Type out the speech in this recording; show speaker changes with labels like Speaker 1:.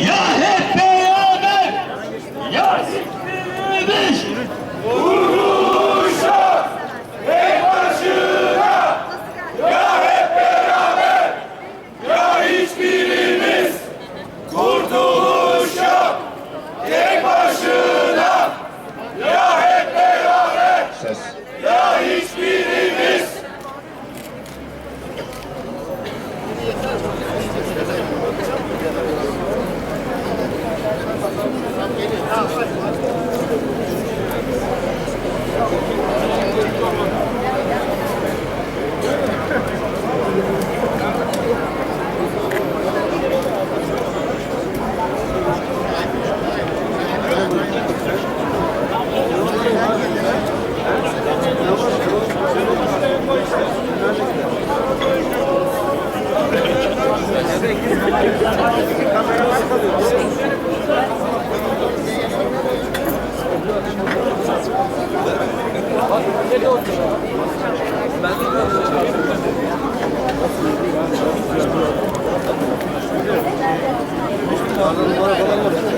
Speaker 1: Ya hep beraber, ya hiçbirimiz vuruşa tek başına. Ya hep beraber, ya hiçbirimiz kurtuluşa tek başına. Ya hep beraber, ya hiçbirimiz Pardon, bu arabalar var.